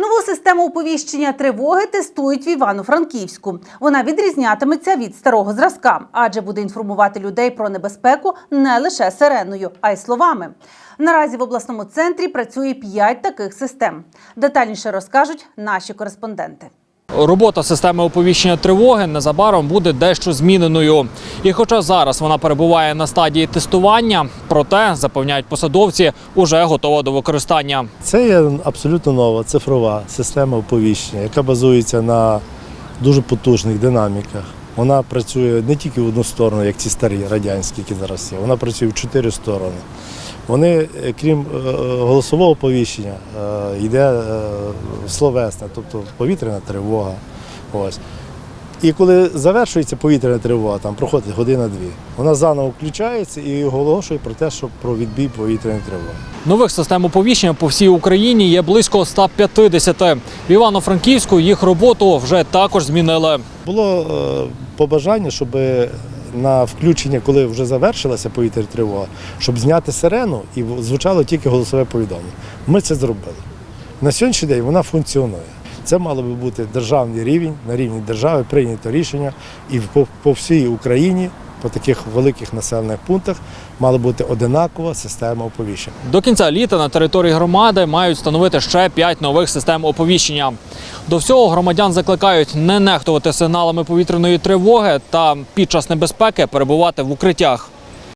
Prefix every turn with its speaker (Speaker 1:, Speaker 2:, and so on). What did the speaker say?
Speaker 1: Нову систему оповіщення тривоги тестують в Івано-Франківську. Вона відрізнятиметься від старого зразка, адже буде інформувати людей про небезпеку не лише сиреною, а й словами. Наразі в обласному центрі працює п'ять таких систем. Детальніше розкажуть наші кореспонденти.
Speaker 2: Робота системи оповіщення тривоги незабаром буде дещо зміненою. І хоча зараз вона перебуває на стадії тестування, проте запевняють посадовці, уже готова до використання.
Speaker 3: Це є абсолютно нова цифрова система оповіщення, яка базується на дуже потужних динаміках. Вона працює не тільки в одну сторону, як ці старі радянські, які зараз є. Вона працює в чотири сторони. Вони, е, крім е, голосового оповіщення, е, йде словесне, тобто повітряна тривога. Ось. І коли завершується повітряна тривога, там проходить година-дві, вона заново включається і оголошує про те, що про відбій повітряної тривоги.
Speaker 2: Нових систем оповіщення по всій Україні є близько 150. В Івано-Франківську їх роботу вже також змінили.
Speaker 3: Було побажання, щоб на включення, коли вже завершилася повітряна тривога, щоб зняти сирену і звучало тільки голосове повідомлення. Ми це зробили. На сьогоднішній день вона функціонує. Це мало би бути державний рівень, на рівні держави прийнято рішення, і по, по всій Україні, по таких великих населених пунктах, мала бути одинакова система оповіщення.
Speaker 2: До кінця літа на території громади мають встановити ще 5 нових систем оповіщення. До всього громадян закликають не нехтувати сигналами повітряної тривоги та під час небезпеки перебувати в укриттях.